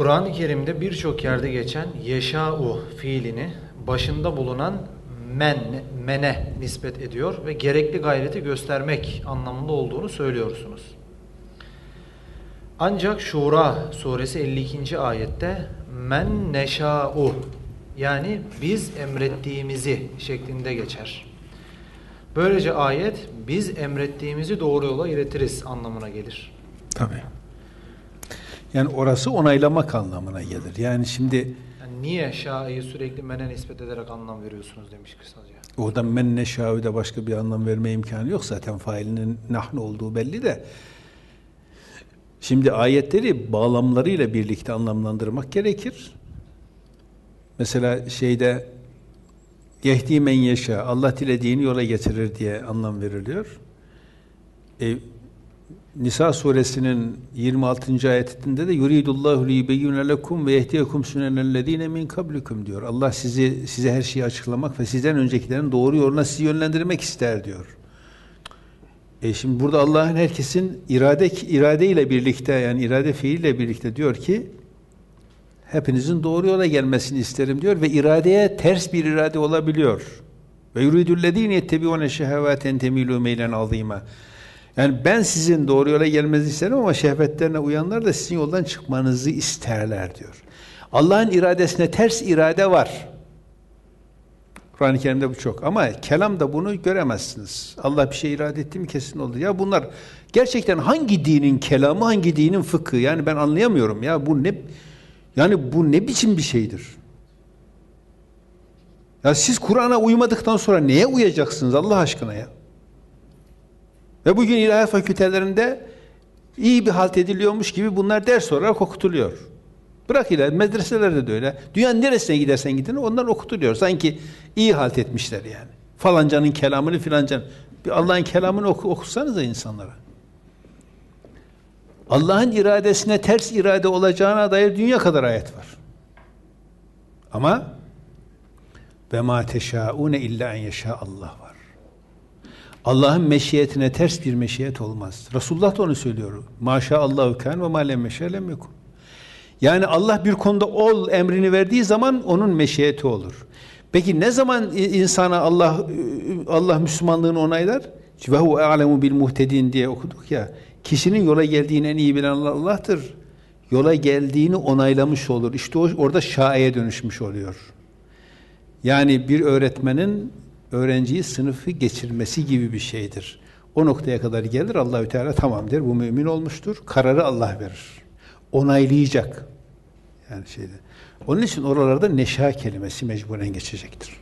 Kur'an-ı Kerim'de birçok yerde geçen yeşâ'u fiilini başında bulunan men, mene nispet ediyor ve gerekli gayreti göstermek anlamında olduğunu söylüyorsunuz. Ancak Şura suresi 52. ayette men neşâ'u yani biz emrettiğimizi şeklinde geçer. Böylece ayet biz emrettiğimizi doğru yola iletiriz anlamına gelir. Tabii. Yani orası onaylamak anlamına gelir. Yani şimdi Yani niye şa'yı sürekli mene nispet ederek anlam veriyorsunuz demiş kısaca. oradan men neşâ'da başka bir anlam verme imkanı yok zaten failinin nahn olduğu belli de. Şimdi ayetleri bağlamlarıyla birlikte anlamlandırmak gerekir. Mesela şeyde yehdi men yeşâ Allah dilediğini yola getirir diye anlam veriliyor. E, Nisa suresinin 26. ayetinde de yuridullahu liyebeyyine lekum ve yehdiyekum sunenellezine min kablikum diyor. Allah sizi size her şeyi açıklamak ve sizden öncekilerin doğru yoluna sizi yönlendirmek ister diyor. E şimdi burada Allah'ın herkesin irade irade ile birlikte yani irade fiiliyle birlikte diyor ki hepinizin doğru yola gelmesini isterim diyor ve iradeye ters bir irade olabiliyor. Ve yuridüllezine yettebiune şehavaten temilu meylen azima. Yani ben sizin doğru yola gelmenizi isterim ama şehvetlerine uyanlar da sizin yoldan çıkmanızı isterler diyor. Allah'ın iradesine ters irade var. Kur'an-ı Kerim'de bu çok. Ama kelamda bunu göremezsiniz. Allah bir şey irade etti mi kesin oldu. Ya bunlar gerçekten hangi dinin kelamı, hangi dinin fıkhı? Yani ben anlayamıyorum ya. Bu ne yani bu ne biçim bir şeydir? Ya siz Kur'an'a uymadıktan sonra neye uyacaksınız Allah aşkına ya? Ve bugün ilahiyat fakültelerinde iyi bir halt ediliyormuş gibi bunlar ders olarak okutuluyor. Bırak ilahiyat, medreselerde de öyle. Dünyanın neresine gidersen gidin onlar okutuluyor. Sanki iyi halt etmişler yani. Falancanın kelamını filancanın. Bir Allah'ın kelamını oku, okursanız insanlara. Allah'ın iradesine ters irade olacağına dair dünya kadar ayet var. Ama ve ma teşaune illa en yeşa Allah var. Allah'ın meşiyetine ters bir meşiyet olmaz. Resulullah da onu söylüyor. Maşaallahu kan ve ma lem meşalem yekun. Yani Allah bir konuda ol emrini verdiği zaman onun meşiyeti olur. Peki ne zaman insana Allah Allah Müslümanlığını onaylar? Ve hu alemu bil muhtedin diye okuduk ya. Kişinin yola geldiğini en iyi bilen Allah'tır. Yola geldiğini onaylamış olur. İşte o, orada şaeye dönüşmüş oluyor. Yani bir öğretmenin öğrenciyi sınıfı geçirmesi gibi bir şeydir. O noktaya kadar gelir Allahü Teala tamam der. Bu mümin olmuştur. Kararı Allah verir. Onaylayacak. Yani şeyde. Onun için oralarda neşa kelimesi mecburen geçecektir.